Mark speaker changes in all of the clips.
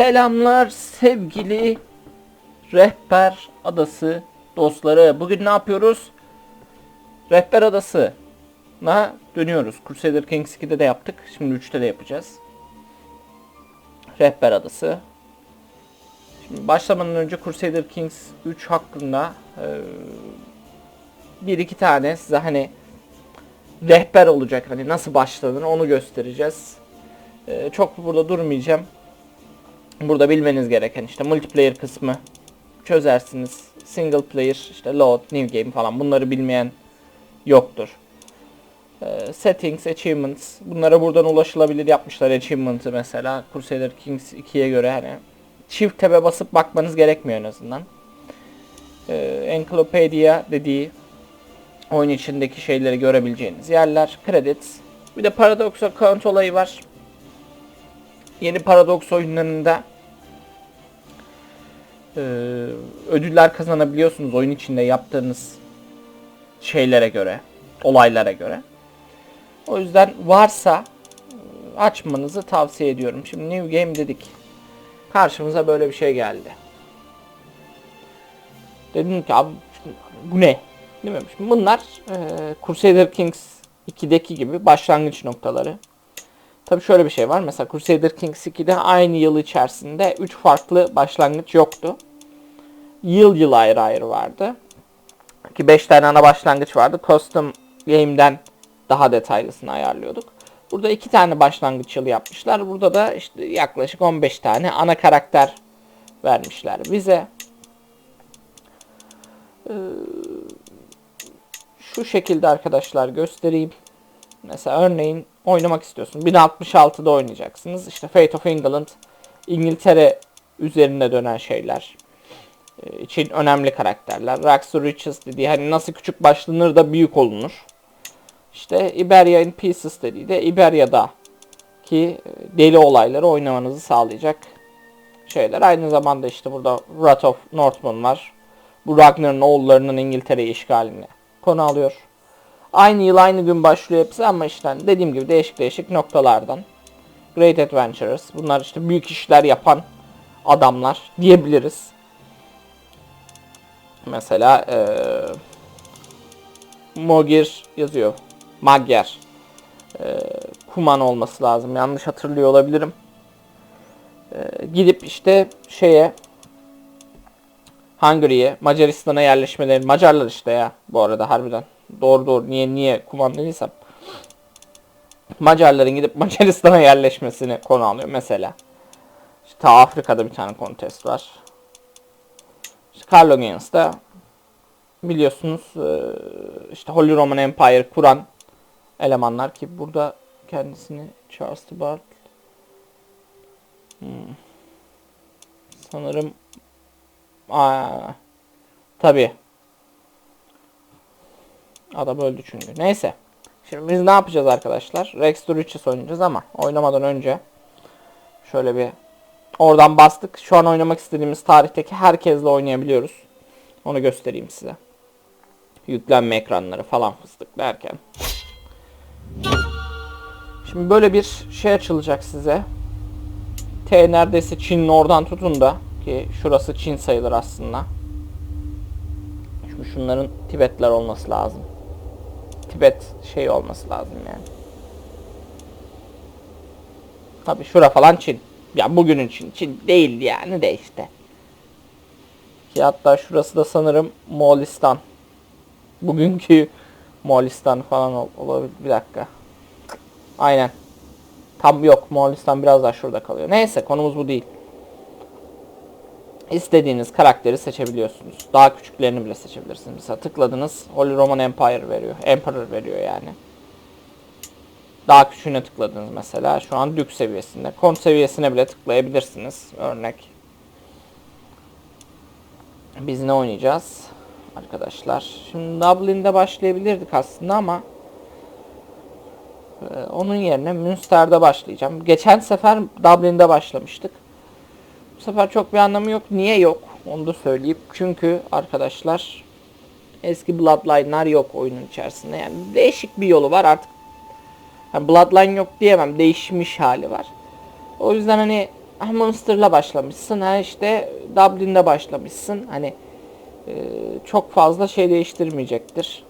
Speaker 1: Selamlar sevgili Rehber Adası dostları. Bugün ne yapıyoruz? Rehber Adası na dönüyoruz. Crusader Kings 2'de de yaptık. Şimdi 3'te de yapacağız. Rehber Adası. Şimdi başlamadan önce Crusader Kings 3 hakkında e, bir iki tane size hani rehber olacak hani nasıl başlanır onu göstereceğiz. E, çok burada durmayacağım. Burada bilmeniz gereken işte multiplayer kısmı çözersiniz. Single player, işte load, new game falan bunları bilmeyen yoktur. Ee, settings, achievements bunlara buradan ulaşılabilir yapmışlar achievement'ı mesela Crusader Kings 2'ye göre hani çift tebe basıp bakmanız gerekmiyor en azından. Ee, Encyclopedia dediği oyun içindeki şeyleri görebileceğiniz yerler. Credits. Bir de Paradox Account olayı var. Yeni Paradox oyunlarında e, ödüller kazanabiliyorsunuz oyun içinde yaptığınız şeylere göre, olaylara göre. O yüzden varsa e, açmanızı tavsiye ediyorum. Şimdi New Game dedik. Karşımıza böyle bir şey geldi. Dedim ki abi bu ne? Değil mi? Şimdi bunlar e, Crusader Kings 2'deki gibi başlangıç noktaları. Tabii şöyle bir şey var. Mesela Crusader Kings 2'de aynı yıl içerisinde 3 farklı başlangıç yoktu. Yıl yıl ayrı ayrı vardı. Ki 5 tane ana başlangıç vardı. Custom Game'den daha detaylısını ayarlıyorduk. Burada 2 tane başlangıç yılı yapmışlar. Burada da işte yaklaşık 15 tane ana karakter vermişler bize. Ee, şu şekilde arkadaşlar göstereyim. Mesela örneğin oynamak istiyorsun. 1066'da oynayacaksınız. İşte Fate of England, İngiltere üzerinde dönen şeyler için önemli karakterler. Rags to Riches dediği hani nasıl küçük başlanır da büyük olunur. İşte Iberia in Pieces dediği de İberya'da ki e, deli olayları oynamanızı sağlayacak şeyler. Aynı zamanda işte burada Wrath of Northman var. Bu Ragnar'ın oğullarının İngiltere'yi işgalini konu alıyor. Aynı yıl aynı gün başlıyor hepsi ama işte dediğim gibi değişik değişik noktalardan. Great Adventurers. Bunlar işte büyük işler yapan adamlar diyebiliriz. Mesela ee, Mogir yazıyor. Magyar. E, Kuman olması lazım. Yanlış hatırlıyor olabilirim. E, gidip işte şeye Hungary'ye, Macaristan'a yerleşmeleri. Macarlar işte ya bu arada harbiden. Doğru doğru. Niye niye Kuman dediysem. Macarların gidip Macaristan'a yerleşmesini konu alıyor mesela. İşte Afrika'da bir tane kontest var. İşte Carlo Gains'da biliyorsunuz e, işte Holy Roman Empire kuran elemanlar ki burada kendisini Charles Bart hmm. sanırım tabi adam öldü çünkü. Neyse. Şimdi biz ne yapacağız arkadaşlar? Rex to Riches oynayacağız ama oynamadan önce şöyle bir oradan bastık şu an oynamak istediğimiz tarihteki herkesle oynayabiliyoruz onu göstereyim size yüklenme ekranları falan fıstık derken. Şimdi böyle bir şey açılacak size. T neredeyse Çin'in oradan tutun da ki şurası Çin sayılır aslında. Şimdi şunların Tibetler olması lazım. Tibet şey olması lazım yani. Tabi şura falan Çin. Ya bugünün Çin. Çin değil yani de işte. Ki hatta şurası da sanırım Moğolistan bugünkü Moğolistan falan ol olabilir. Bir dakika. Aynen. Tam yok. Moğolistan biraz daha şurada kalıyor. Neyse konumuz bu değil. İstediğiniz karakteri seçebiliyorsunuz. Daha küçüklerini bile seçebilirsiniz. Mesela tıkladınız Holy Roman Empire veriyor. Emperor veriyor yani. Daha küçüğüne tıkladınız mesela. Şu an Duke seviyesinde. Kont seviyesine bile tıklayabilirsiniz. Örnek. Biz ne oynayacağız? arkadaşlar. Şimdi Dublin'de başlayabilirdik aslında ama e, onun yerine Münster'de başlayacağım. Geçen sefer Dublin'de başlamıştık. Bu sefer çok bir anlamı yok. Niye yok? Onu da söyleyeyim. Çünkü arkadaşlar eski Bloodline'lar yok oyunun içerisinde. Yani değişik bir yolu var artık. Yani Bloodline yok diyemem. Değişmiş hali var. O yüzden hani ha Munster'la başlamışsın ha işte Dublin'de başlamışsın. Hani e, çok fazla şey değiştirmeyecektir.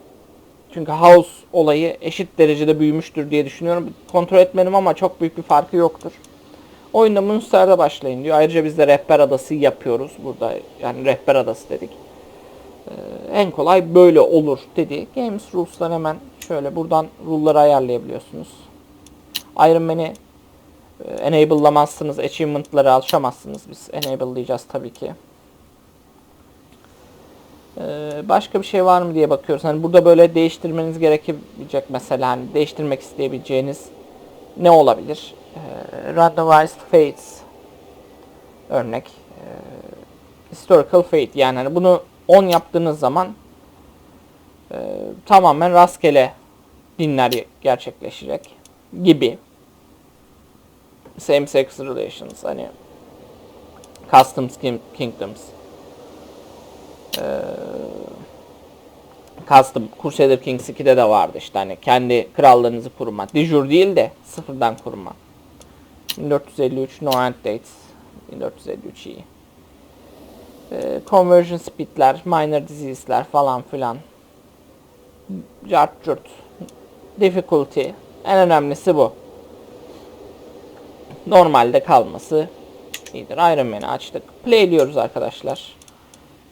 Speaker 1: Çünkü House olayı eşit derecede büyümüştür diye düşünüyorum. Kontrol etmedim ama çok büyük bir farkı yoktur. Oyunda Münster'de başlayın diyor. Ayrıca biz de rehber adası yapıyoruz burada. Yani rehber adası dedik. Ee, en kolay böyle olur dedi. Games Rules'tan hemen şöyle buradan rule'ları ayarlayabiliyorsunuz. Iron Man'i e, enable'lamazsınız. Achievement'ları alışamazsınız. Biz enable'layacağız tabii ki. Ee, başka bir şey var mı diye bakıyoruz. Hani burada böyle değiştirmeniz gerekebilecek mesela hani değiştirmek isteyebileceğiniz ne olabilir? Ee, randomized fates örnek. Historical fate yani hani bunu 10 yaptığınız zaman e, tamamen rastgele dinler gerçekleşecek gibi. Same sex relations hani customs kingdoms Custom Crusader Kings 2'de de vardı işte hani kendi krallığınızı kurma. Dijur değil de sıfırdan kurma. 1453 no end dates. 1453 iyi. Ee, conversion speed'ler, minor disease'ler falan filan. Cart curt. Difficulty. En önemlisi bu. Normalde kalması iyidir. Iron Man'i açtık. Playliyoruz arkadaşlar.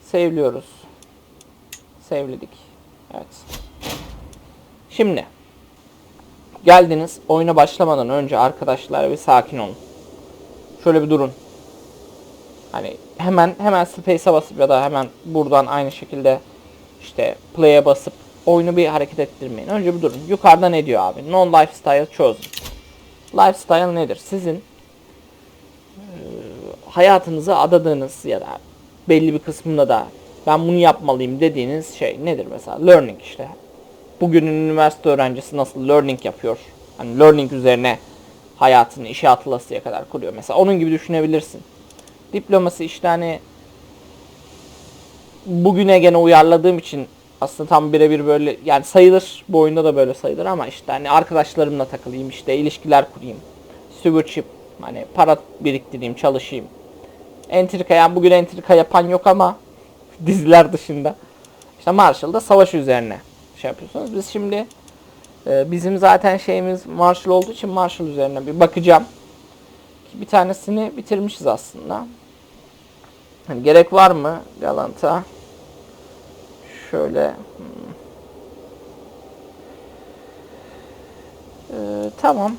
Speaker 1: Save'liyoruz. Save'ledik. Evet. Şimdi geldiniz oyuna başlamadan önce arkadaşlar bir sakin olun. Şöyle bir durun. Hani hemen hemen space'e basıp ya da hemen buradan aynı şekilde işte play'e basıp oyunu bir hareket ettirmeyin. Önce bir durun. Yukarıda ne diyor abi? Non lifestyle chosen. Lifestyle nedir? Sizin e, hayatınızı adadığınız ya da belli bir kısmında da ben bunu yapmalıyım dediğiniz şey nedir mesela? Learning işte. Bugünün üniversite öğrencisi nasıl learning yapıyor? Hani learning üzerine hayatını işe atılasıya kadar kuruyor. Mesela onun gibi düşünebilirsin. Diploması işte hani bugüne gene uyarladığım için aslında tam birebir böyle yani sayılır bu oyunda da böyle sayılır ama işte hani arkadaşlarımla takılayım işte ilişkiler kurayım. Stewardship hani para biriktireyim çalışayım. Entrika yani bugün entrika yapan yok ama diziler dışında. İşte Marshall'da savaş üzerine şey yapıyorsunuz. Biz şimdi e, bizim zaten şeyimiz Marshall olduğu için Marshall üzerine bir bakacağım. Bir tanesini bitirmişiz aslında. Hani gerek var mı Galanta? Şöyle hmm. Ee, tamam.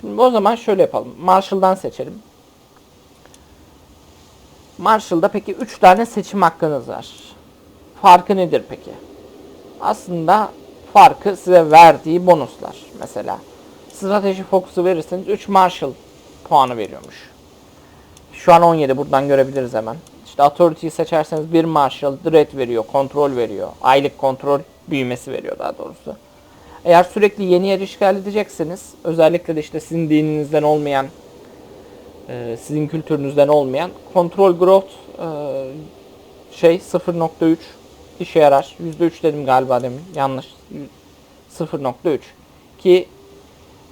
Speaker 1: Şimdi o zaman şöyle yapalım. Marshall'dan seçelim. Marshall'da peki 3 tane seçim hakkınız var. Farkı nedir peki? Aslında farkı size verdiği bonuslar. Mesela strateji fokusu verirseniz 3 Marshall puanı veriyormuş. Şu an 17 buradan görebiliriz hemen. İşte Authority'yi seçerseniz 1 Marshall Dread veriyor, kontrol veriyor. Aylık kontrol büyümesi veriyor daha doğrusu. Eğer sürekli yeni yer işgal edecekseniz özellikle de işte sizin dininizden olmayan e, sizin kültürünüzden olmayan kontrol growth e, şey 0.3 işe yarar. %3 dedim galiba demin. Yanlış. 0.3 ki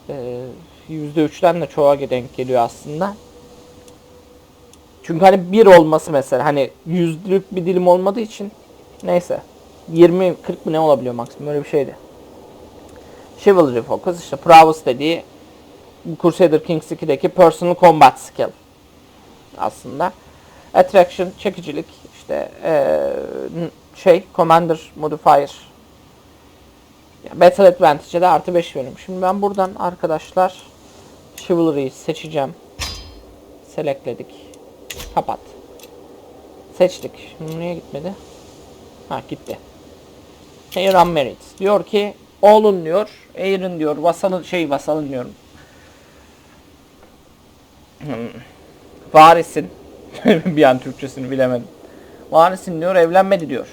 Speaker 1: e, %3'ten de çoğa denk geliyor aslında. Çünkü hani bir olması mesela hani yüzlük bir dilim olmadığı için neyse 20 40 mı ne olabiliyor maksimum öyle bir şeydi. Chivalry Focus işte Prowess dediği Crusader Kings 2'deki Personal Combat Skill aslında. Attraction, çekicilik, işte ee, şey, Commander Modifier. Battle Advantage'e de artı 5 veriyorum. Şimdi ben buradan arkadaşlar Chivalry'yi seçeceğim. Selectledik. Kapat. Seçtik. Şimdi niye gitmedi? Ha gitti. Air Merit. Diyor ki Oğlun diyor. Air'in diyor. Vasalın şey vasalın diyorum. Hmm. Varisin. bir an Türkçesini bilemedim. Varisin diyor evlenmedi diyor.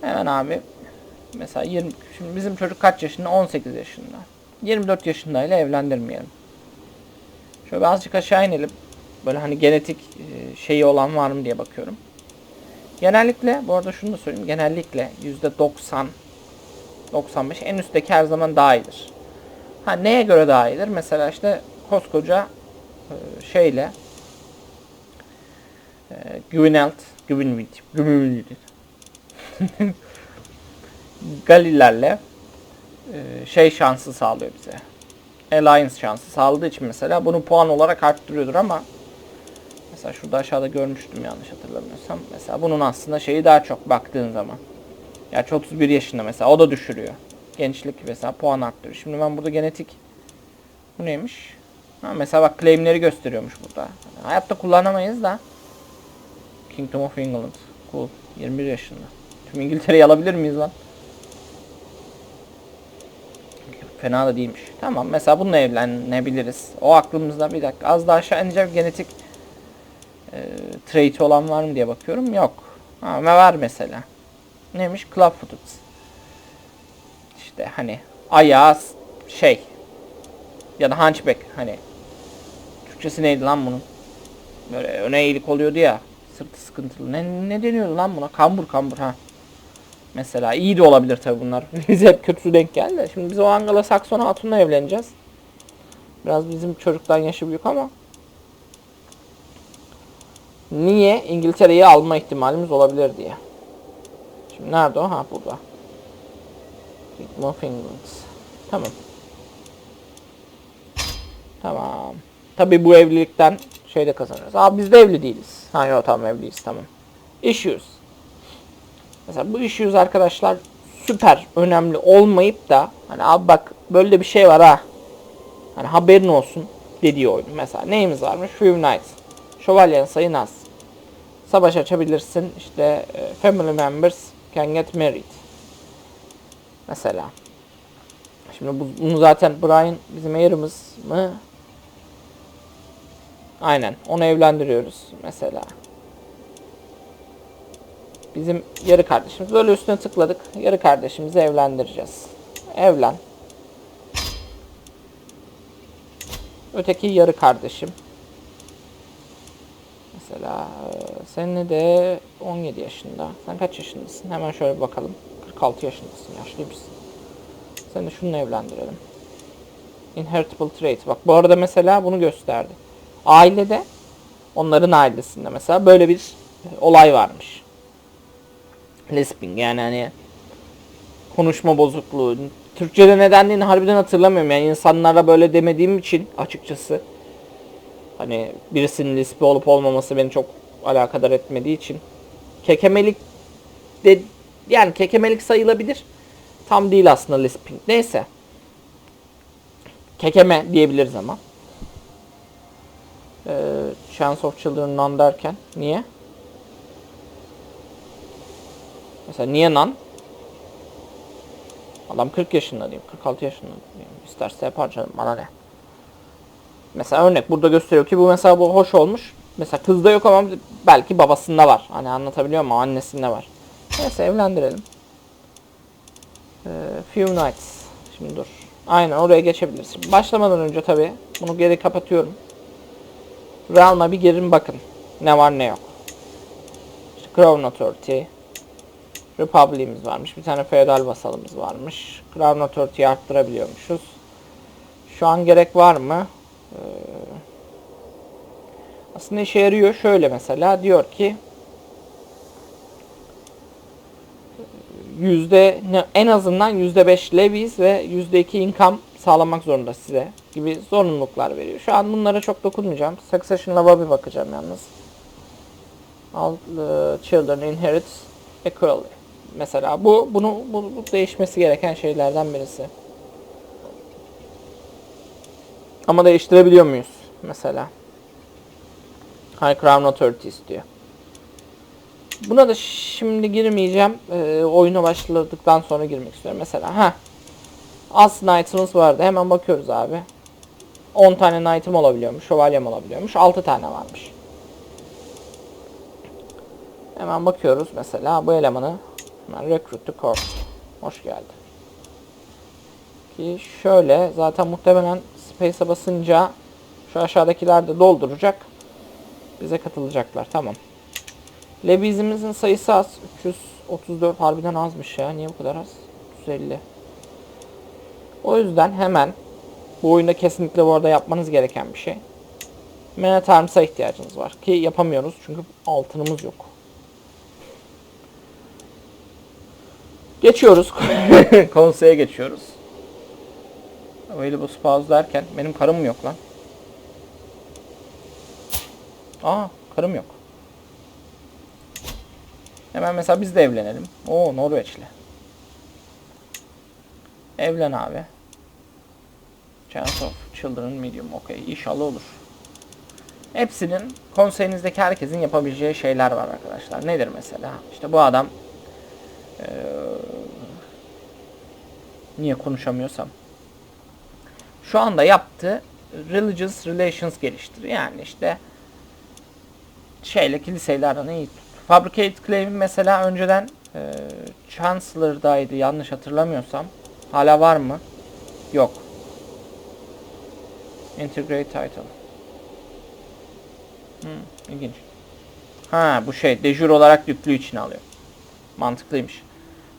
Speaker 1: Hemen abi. Mesela 20, şimdi bizim çocuk kaç yaşında? 18 yaşında. 24 yaşındayla evlendirmeyelim. Şöyle azıcık aşağı inelim. Böyle hani genetik e, şeyi olan var mı diye bakıyorum. Genellikle bu arada şunu da söyleyeyim. Genellikle %90 95 en üstteki her zaman daha iyidir. Ha neye göre daha iyidir? Mesela işte koskoca e, şeyle e, Gwyneth, Gwyneth, Gwyneth Galilerle e, şey şansı sağlıyor bize. Alliance şansı sağladığı için mesela bunu puan olarak arttırıyordur ama mesela şurada aşağıda görmüştüm yanlış hatırlamıyorsam. Mesela bunun aslında şeyi daha çok baktığın zaman. Gerçi 31 yaşında mesela o da düşürüyor. Gençlik mesela puan arttırıyor. Şimdi ben burada genetik bu neymiş? Ha, mesela bak claimleri gösteriyormuş burada. Hayatta kullanamayız da. Kingdom of England. Cool. 21 yaşında. Tüm İngiltere'yi alabilir miyiz lan? Fena da değilmiş. Tamam mesela bununla evlenebiliriz. O aklımızda bir dakika. Az daha aşağı ineceğim. Genetik e, trait olan var mı diye bakıyorum. Yok. Ha, var mesela. Neymiş? Clubfooted. İşte hani ayağı şey ya da hunchback hani Türkçesi neydi lan bunun? Böyle öne eğilik oluyordu ya. Sırtı sıkıntılı. Ne, ne deniyordu lan buna? Kambur kambur ha. Mesela iyi de olabilir tabi bunlar. Biz hep kötü denk geldi. Şimdi biz o Anglo Sakson hatunla evleneceğiz. Biraz bizim çocuktan yaşı büyük ama. Niye? İngiltere'yi alma ihtimalimiz olabilir diye. Şimdi nerede o? Ha burada. Kingdom of England. Tamam. Tamam. Tabi bu evlilikten şey de kazanırız. Abi biz de evli değiliz. Ha yok tamam evliyiz tamam. Issues. Mesela bu issues arkadaşlar süper önemli olmayıp da hani abi bak böyle bir şey var ha. Hani haberin olsun dediği oyun. Mesela neyimiz varmış? Few Nights. Şövalyen sayın az. Savaş açabilirsin. İşte e, family members can get married. Mesela. Şimdi bu, bunu zaten Brian bizim ayırımız mı? Aynen. Onu evlendiriyoruz mesela. Bizim yarı kardeşimiz. Böyle üstüne tıkladık. Yarı kardeşimizi evlendireceğiz. Evlen. Öteki yarı kardeşim. Mesela e, senin de 17 yaşında. Sen kaç yaşındasın? Hemen şöyle bakalım. 46 yaşındasın. Yaşlıymışsın. Seni şununla evlendirelim. Inheritable trait. Bak bu arada mesela bunu gösterdi. Ailede onların ailesinde mesela böyle bir olay varmış. Lisping yani hani konuşma bozukluğu. Türkçe'de ne dendiğini harbiden hatırlamıyorum. Yani insanlara böyle demediğim için açıkçası. Hani birisinin lispi olup olmaması beni çok alakadar etmediği için. Kekemelik de yani kekemelik sayılabilir. Tam değil aslında lisping. Neyse. Kekeme diyebiliriz ama. Ee, Chance of Children non derken. Niye? Mesela niye nan? Adam 40 yaşında diyeyim. 46 yaşında diyeyim. İsterse yapar canım. Bana ne? Mesela örnek burada gösteriyor ki bu mesela bu hoş olmuş. Mesela kızda yok ama belki babasında var. Hani anlatabiliyor muyum? Annesinde var. Neyse evlendirelim. Ee, few nights. Şimdi dur. Aynen oraya geçebilirsin. Başlamadan önce tabi bunu geri kapatıyorum. Realm'a bir girin bakın. Ne var ne yok. İşte Crown Authority. Republic'imiz varmış. Bir tane feodal vasalımız varmış. Crown Authority'yi arttırabiliyormuşuz. Şu an gerek var mı? Ee, aslında işe yarıyor. Şöyle mesela diyor ki yüzde en azından yüzde beş levies ve yüzde iki income sağlamak zorunda size gibi zorunluluklar veriyor. Şu an bunlara çok dokunmayacağım. Succession Law'a bir bakacağım yalnız. All the children inherit equally. Mesela bu bunu bu, bu değişmesi gereken şeylerden birisi. Ama değiştirebiliyor muyuz? Mesela. High Crown Authority istiyor. Buna da şimdi girmeyeceğim. E, oyuna başladıktan sonra girmek istiyorum. Mesela ha. Az knight'ımız vardı. Hemen bakıyoruz abi. 10 tane knight'ım olabiliyormuş. Şövalyem olabiliyormuş. 6 tane varmış. Hemen bakıyoruz mesela bu elemanı. Hemen recruit to corps. Hoş geldi. Ki şöyle zaten muhtemelen space'e basınca şu aşağıdakiler de dolduracak. Bize katılacaklar. Tamam. Lebizimizin sayısı az. 334 harbiden azmış ya. Niye bu kadar az? 350. O yüzden hemen bu oyunda kesinlikle bu arada yapmanız gereken bir şey. Man at Arms'a ihtiyacımız var. Ki yapamıyoruz çünkü altınımız yok. Geçiyoruz. Konseye geçiyoruz. Available spouse derken benim karım yok lan. Aa karım yok. Hemen mesela biz de evlenelim. Oo Norveçli. Evlen abi. Chance of Children Medium. Okey. İnşallah olur. Hepsinin konseyinizdeki herkesin yapabileceği şeyler var arkadaşlar. Nedir mesela? İşte bu adam eee, niye konuşamıyorsam şu anda yaptığı religious relations geliştir. Yani işte şeyle kiliseyle aranı iyi tut. Fabricate claim mesela önceden e, Chancellor'daydı yanlış hatırlamıyorsam. Hala var mı? Yok. Integrate title. Hmm, ilginç. Ha bu şey dejur olarak yüklü için alıyor. Mantıklıymış.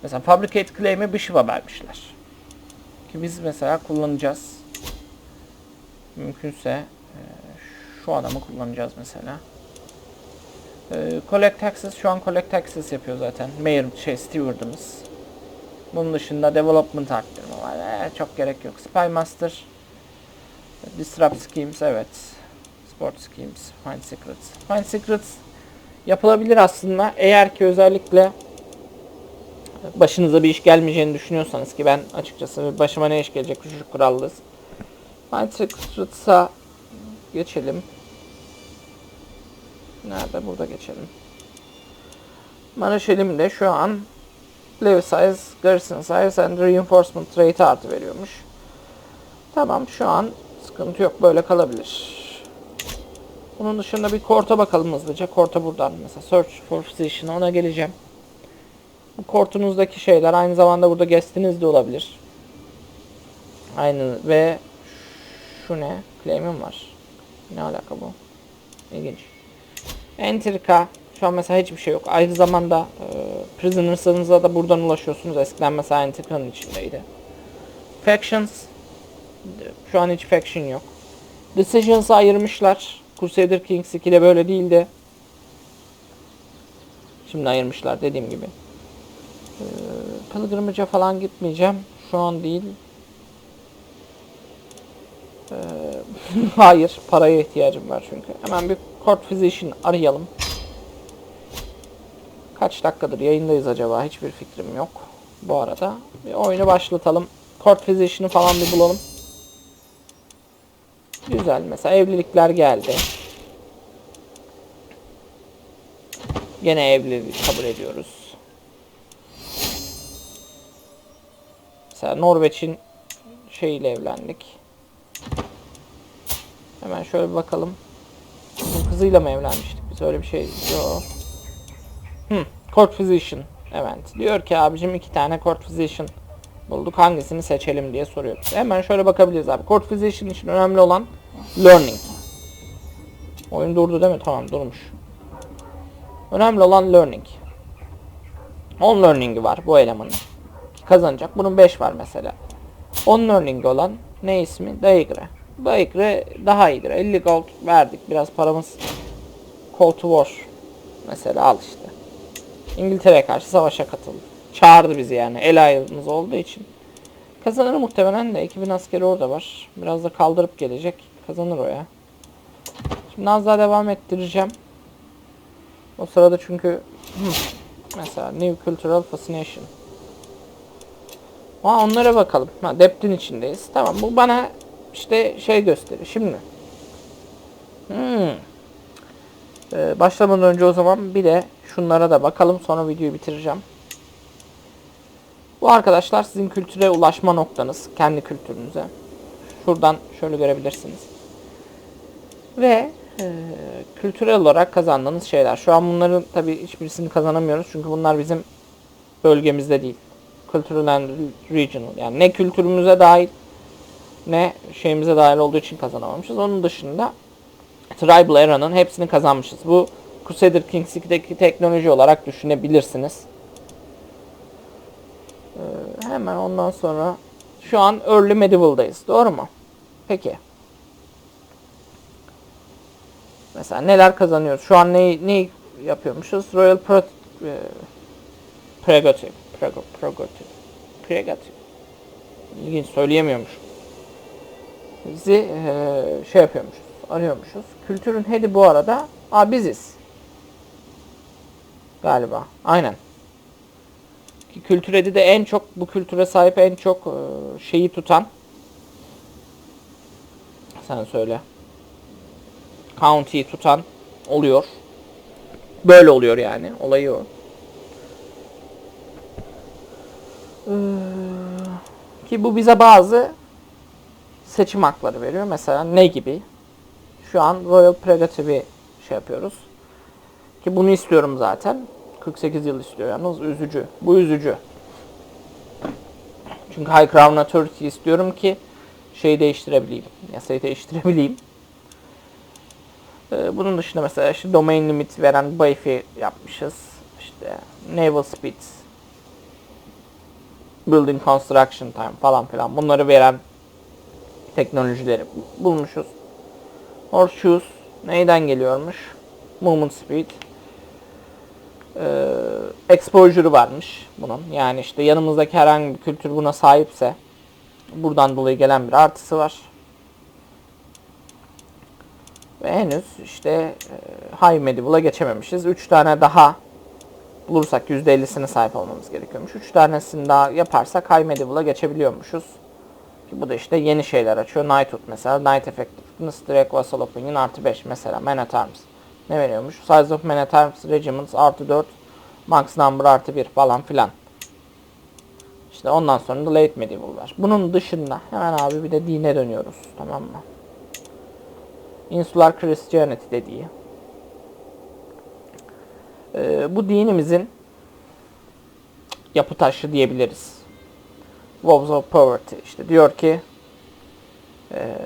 Speaker 1: Mesela Fabricate Claim'i Bishop'a vermişler. Ki biz mesela kullanacağız. Mümkünse e, şu adamı kullanacağız mesela. E, collect Taxes şu an Collect Taxes yapıyor zaten. Mayor şey Steward'ımız. Bunun dışında Development arttırma var. E, çok gerek yok. Spy Master Disrupt Schemes evet. Sport Schemes, Find Secrets. Find Secrets yapılabilir aslında. Eğer ki özellikle başınıza bir iş gelmeyeceğini düşünüyorsanız ki ben açıkçası başıma ne iş gelecek küçücük kurallıyız. Find Secrets'a geçelim. Nerede? Burada geçelim. Maraş elimde şu an Level Size, Garrison Size and Reinforcement Rate artı veriyormuş. Tamam şu an sıkıntı yok böyle kalabilir. Bunun dışında bir korta bakalım hızlıca. Korta buradan mesela Search for Physician ona geleceğim. Bu kortunuzdaki şeyler aynı zamanda burada guest'iniz de olabilir. Aynı ve şu ne? Claim'im var. Ne alaka bu? İlginç. Entrika. Şu an mesela hiçbir şey yok. Aynı zamanda e, Prisoners'ınıza da buradan ulaşıyorsunuz. Eskiden mesela Entrika'nın içindeydi. Factions. Şu an hiç faction yok. Decisions'ı ayırmışlar. Crusader Kings 2'de böyle değildi. Şimdi ayırmışlar dediğim gibi. Ee, Pilgrimage'a falan gitmeyeceğim. Şu an değil. Ee, hayır. Paraya ihtiyacım var çünkü. Hemen bir Court Physician arayalım. Kaç dakikadır yayındayız acaba? Hiçbir fikrim yok. Bu arada bir oyunu başlatalım. Court Physician'ı falan bir bulalım. Güzel. Mesela evlilikler geldi. Gene evlilik kabul ediyoruz. Mesela Norveç'in şeyiyle evlendik. Hemen şöyle bir bakalım. Bunun kızıyla mı evlenmiştik? Biz öyle bir şey yok. Hmm, Court Physician evet. Diyor ki abicim iki tane Court Physician bulduk. Hangisini seçelim diye soruyor. Hemen şöyle bakabiliriz abi. Court Physician için önemli olan learning. Oyun durdu değil mi? Tamam durmuş. Önemli olan learning. 10 learning'i var bu elemanın. Kazanacak. Bunun 5 var mesela. 10 learning olan ne ismi? Daigre. Daigre daha iyidir. 50 gold verdik. Biraz paramız Call War. Mesela al işte. İngiltere'ye karşı savaşa katıldı. Çağırdı bizi yani. El ayımız olduğu için. Kazanır muhtemelen de. 2000 askeri orada var. Biraz da kaldırıp gelecek. Kazanır o ya. Şimdi az daha devam ettireceğim. O sırada çünkü mesela New Cultural Fascination. Aa, onlara bakalım. Ha, Depth'in içindeyiz. Tamam bu bana işte şey gösterir. Şimdi. Hmm. Ee, başlamadan önce o zaman bir de şunlara da bakalım. Sonra videoyu bitireceğim. Bu arkadaşlar sizin kültüre ulaşma noktanız. Kendi kültürünüze. Şuradan şöyle görebilirsiniz. Ve e, kültürel olarak kazandığınız şeyler. Şu an bunların tabi hiçbirisini kazanamıyoruz. Çünkü bunlar bizim bölgemizde değil. And regional. Yani ne kültürümüze dahil ne şeyimize dahil olduğu için kazanamamışız. Onun dışında Tribal Era'nın hepsini kazanmışız. Bu Crusader Kings 2'deki teknoloji olarak düşünebilirsiniz. Ee, hemen ondan sonra şu an Early Medieval'dayız. Doğru mu? Peki. Mesela neler kazanıyoruz? Şu an ne ne yapıyormuşuz? Royal Pro, e, Prerogative. Prerogative. Prerogative. İlginç söyleyemiyormuş. Bizi e, şey yapıyormuşuz. Arıyormuşuz. Kültürün head'i bu arada Aa, biziz. Galiba. Aynen. Ki Kültür head'i de en çok bu kültüre sahip en çok e, şeyi tutan sen söyle. County'yi tutan oluyor. Böyle oluyor yani. Olayı o. Ee, ki bu bize bazı seçim hakları veriyor. Mesela ne gibi? Şu an Royal Prerogative'i şey yapıyoruz. Ki bunu istiyorum zaten. 48 yıl istiyor yalnız üzücü. Bu üzücü. Çünkü High Crown Authority istiyorum ki şeyi değiştirebileyim. Yasayı değiştirebileyim. Ee, bunun dışında mesela işte domain limit veren Bayfi yapmışız. İşte Naval Speed, Building Construction Time falan filan bunları veren teknolojileri bulmuşuz. Horseshoes neyden geliyormuş? Movement Speed. Ee, exposure'ı varmış bunun. Yani işte yanımızdaki herhangi bir kültür buna sahipse buradan dolayı gelen bir artısı var. Ve henüz işte e, High Medieval'a geçememişiz. 3 tane daha bulursak %50'sine sahip olmamız gerekiyormuş. 3 tanesini daha yaparsak High Medieval'a geçebiliyormuşuz. Ki bu da işte yeni şeyler açıyor. Knighthood mesela. Knight Effectiveness Direct Vassal Opinion artı 5 mesela. Man at Arms. Ne veriyormuş? Size of Man at Arms Regiments artı 4. Max Number artı 1 falan filan. İşte ondan sonra da Late Medieval var. Bunun dışında hemen abi bir de dine dönüyoruz. Tamam mı? Insular Christianity dediği. Ee, bu dinimizin yapı taşı diyebiliriz. Woes of Poverty. İşte diyor ki ee,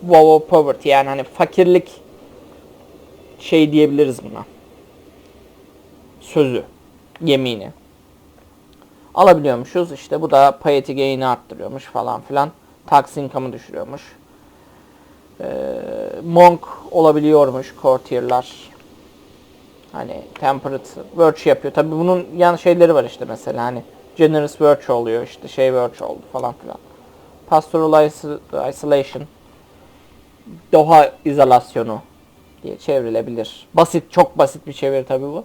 Speaker 1: Woe of Poverty yani hani fakirlik şey diyebiliriz buna. Sözü, yemini. Alabiliyormuşuz. İşte bu da piety gain'i arttırıyormuş falan filan. Tax income'ı düşürüyormuş. Ee, monk olabiliyormuş courtier'lar. Hani temperate virtue yapıyor. Tabi bunun yan şeyleri var işte mesela hani generous virtue oluyor işte şey virtue oldu falan filan. Pastoral iso- isolation doğa izolasyonu diye çevrilebilir. Basit, çok basit bir çeviri tabi bu.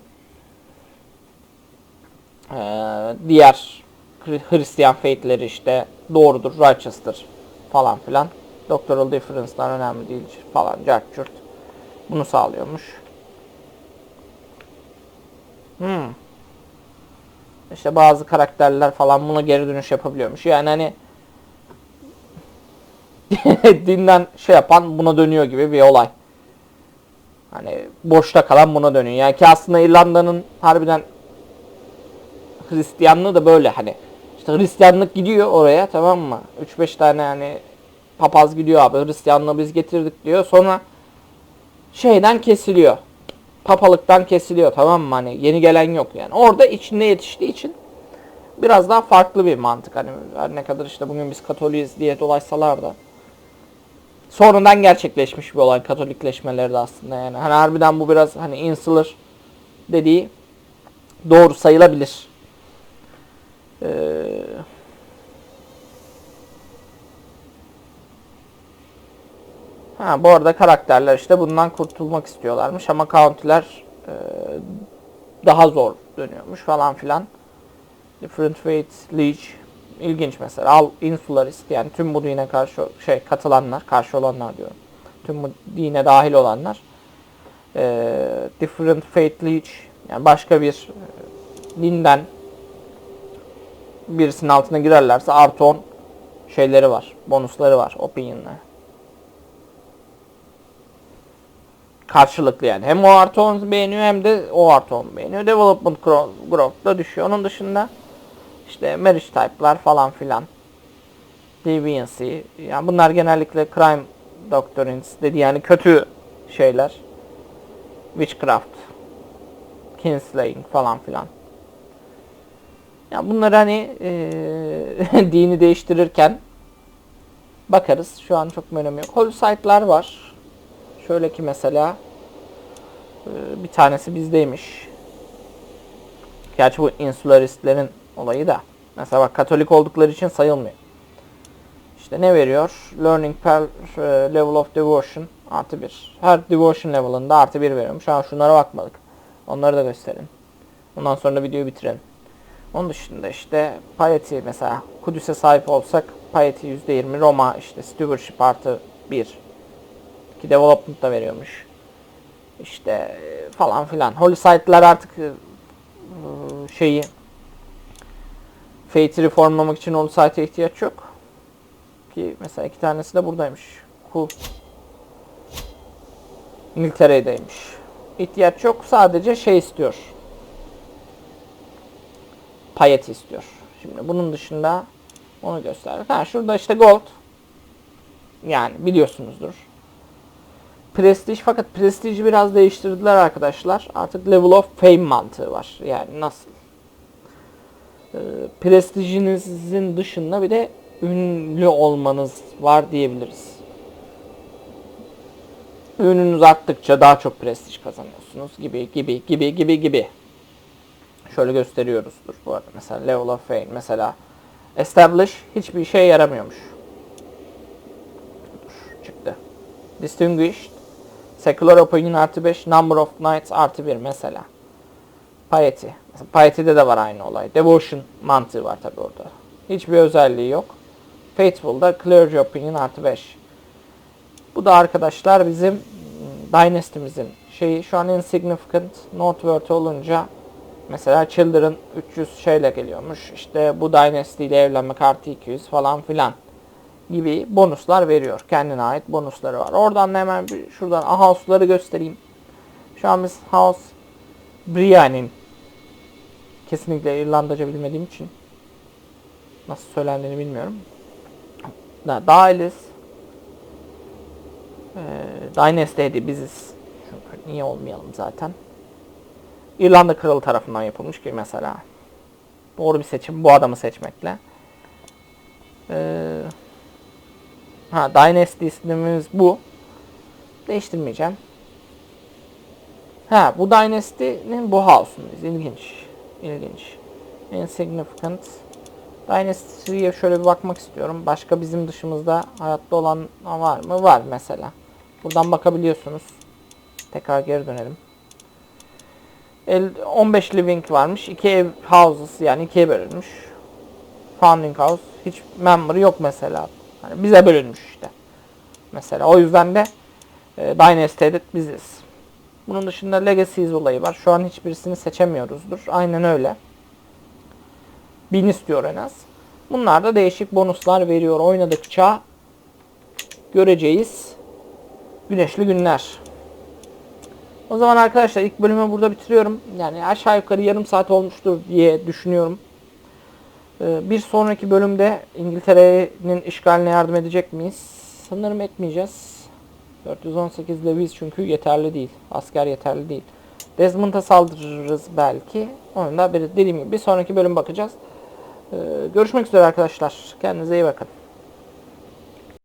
Speaker 1: Ee, diğer Hri- Hristiyan faithleri işte doğrudur, righteous'tır falan filan. Doctoral difference'lar önemli değil falan, cart. Bunu sağlıyormuş. Hmm. İşte bazı karakterler falan buna geri dönüş yapabiliyormuş. Yani hani dinden şey yapan buna dönüyor gibi bir olay. Hani boşta kalan buna dönüyor. Yani ki aslında İrlanda'nın harbiden Hristiyanlığı da böyle hani. İşte Hristiyanlık gidiyor oraya tamam mı? 3-5 tane hani papaz gidiyor abi Hristiyanlığı biz getirdik diyor. Sonra şeyden kesiliyor. Papalıktan kesiliyor tamam mı? Hani yeni gelen yok yani. Orada içinde yetiştiği için biraz daha farklı bir mantık. Hani her ne kadar işte bugün biz Katoliyiz diye dolaşsalar da sonradan gerçekleşmiş bir olay Katolikleşmeleri de aslında yani. Hani harbiden bu biraz hani insular dediği doğru sayılabilir. Ee, ha bu arada karakterler işte bundan kurtulmak istiyorlarmış ama county'ler e, daha zor dönüyormuş falan filan. Different Fate, Leech ilginç mesela. Al Insularist yani tüm bu dine karşı şey katılanlar, karşı olanlar diyorum. Tüm bu dine dahil olanlar. Ee, different Fate Leech yani başka bir e, dinden birisinin altına girerlerse artı 10 şeyleri var. Bonusları var. Opinion'lar. Karşılıklı yani. Hem o artı 10 beğeniyor hem de o artı 10 beğeniyor. Development growth, da düşüyor. Onun dışında işte marriage type'lar falan filan. Deviancy. Yani bunlar genellikle crime doctrines dedi yani kötü şeyler. Witchcraft. Kinslaying falan filan. Ya bunlar hani eee dini değiştirirken bakarız. Şu an çok bir önemi yok. Holy site'lar var. Şöyle ki mesela e, bir tanesi bizdeymiş. Gerçi bu insularistlerin olayı da. Mesela bak Katolik oldukları için sayılmıyor. İşte ne veriyor? Learning per e, level of devotion artı 1. Her devotion level'ında artı 1 veriyorum. Şu an şunlara bakmadık. Onları da gösterin. Ondan sonra da videoyu bitirelim. Onun dışında işte piety mesela Kudüs'e sahip olsak piety %20 Roma işte stewardship artı 1 ki development da veriyormuş. İşte e, falan filan. Holy site'lar artık e, şeyi Fate'i reformlamak için Holy site'e ihtiyaç yok. Ki mesela iki tanesi de buradaymış. Cool. İngiltere'deymiş. İhtiyaç yok. Sadece şey istiyor. Piety istiyor. Şimdi bunun dışında onu gösterdik. Ha şurada işte gold. Yani biliyorsunuzdur. Prestij fakat prestiji biraz değiştirdiler arkadaşlar. Artık level of fame mantığı var. Yani nasıl? Ee, prestijinizin dışında bir de ünlü olmanız var diyebiliriz. Ününüz arttıkça daha çok prestij kazanıyorsunuz gibi gibi gibi gibi gibi. Şöyle gösteriyoruzdur bu arada. Mesela level of fame mesela establish hiçbir işe yaramıyormuş. Dur, çıktı. Distinguished secular opinion artı 5 number of nights artı 1 mesela. Piety. Mesela Piety'de de var aynı olay. Devotion mantığı var tabi orada. Hiçbir özelliği yok. Faithful'da clergy opinion artı 5. Bu da arkadaşlar bizim mm, Dynasty'mizin şeyi şu an insignificant Northward olunca mesela Children 300 şeyle geliyormuş. İşte bu Dynasty ile evlenmek artı 200 falan filan gibi bonuslar veriyor. Kendine ait bonusları var. Oradan da hemen bir şuradan house'ları göstereyim. Şu an biz House Brianne'in kesinlikle İrlandaca bilmediğim için nasıl söylendiğini bilmiyorum. Da dahiliz. Ee, Dynasty'de biziz. Çünkü niye olmayalım zaten. İrlanda kralı tarafından yapılmış ki mesela. Doğru bir seçim bu adamı seçmekle. Ee, ha Dynasty ismimiz bu. Değiştirmeyeceğim. Ha bu Dynasty'nin bu house'undayız. İlginç. İlginç. Insignificant. Dynasty'ye şöyle bir bakmak istiyorum. Başka bizim dışımızda hayatta olan var mı? Var mesela. Buradan bakabiliyorsunuz. Tekrar geri dönelim. El- 15 living varmış. 2 ev houses yani ikiye bölünmüş. Founding house. Hiç member yok mesela. Hani bize bölünmüş işte. Mesela o yüzden de e, Dynasty'de biziz. Bunun dışında Legacies olayı var. Şu an hiçbirisini seçemiyoruzdur. Aynen öyle. 1000 istiyor en az. Bunlar da değişik bonuslar veriyor. Oynadıkça göreceğiz. Güneşli günler. O zaman arkadaşlar ilk bölümü burada bitiriyorum. Yani aşağı yukarı yarım saat olmuştur diye düşünüyorum. Ee, bir sonraki bölümde İngiltere'nin işgaline yardım edecek miyiz? Sanırım etmeyeceğiz. 418 Lewis çünkü yeterli değil. Asker yeterli değil. Desmond'a saldırırız belki. Onun da bir dediğim gibi bir sonraki bölüm bakacağız. Ee, görüşmek üzere arkadaşlar. Kendinize iyi bakın.